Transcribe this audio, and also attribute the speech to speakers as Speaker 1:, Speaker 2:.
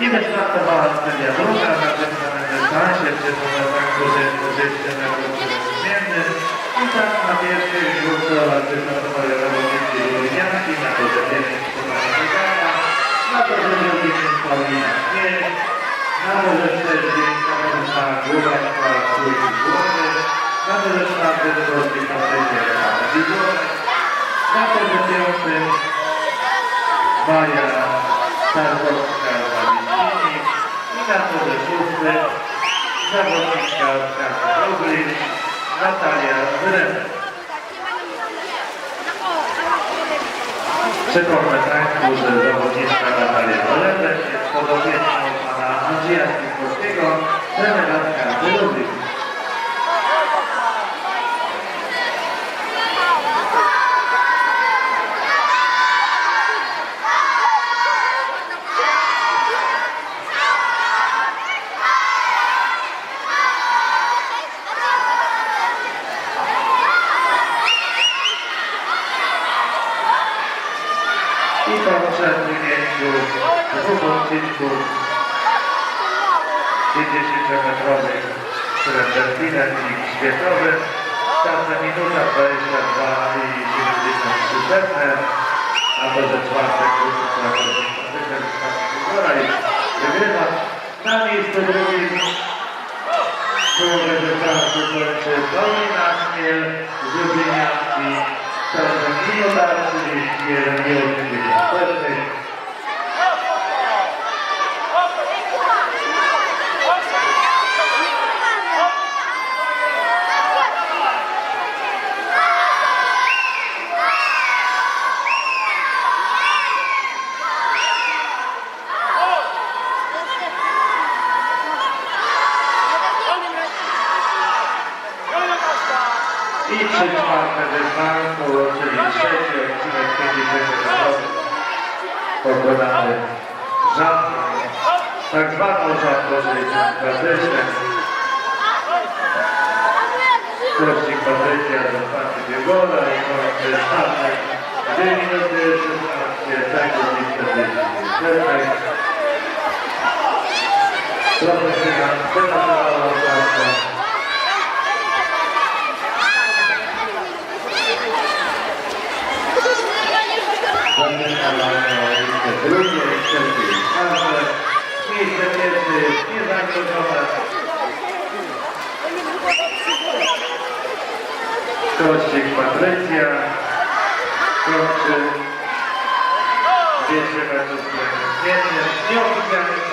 Speaker 1: I zaś traktowała studia druga, na samym dystansie, gdzie są na tak dużym użycie na zmienny. I tak na pierwszej grupce wystartowali zawodnicy Lublianki, na to, że pierwszy Stefania Bogata, na to, że drugi Paulina Śmiech, na to, że trzeci kamerzysta Głowacka Trójki Głowy, na to, że czwarty Polski Patrycja Wigonek, na to, że piąty Maja Tarkowska Zawicini i na to, że szósty zawodniczka Kasia Roglin, Natalia Wyrenek. Przypomnę Państwu, że zawodniczka Natalia Wyrenek jest podopieczną I po przesunięciu dwóch odcinków 50-metrowych serpentinem i świetowym czasem minuta 22 i 73 setne, a to, że czwartek wygrywa. Na miejscu drugim połowę dystansu kończy Paulina Chmiel z Pero para I trzy czwarte dystansu, czyli trzeci odcinek 50 metrowy pokonany rzadko, tak zwaną rzadko, czyli klasycznym. Skocznik Patrycja do Paty Biegola i kończy startek 2 minuty 16 sekund i 40 sekund. Profesjonalna Miejsce drugie, trzecie i czwarte. Miejsce pierwsze jest niezagrożone. Kościk Patrycja kończy 200 metrów zmiennie. Nieoficjalnie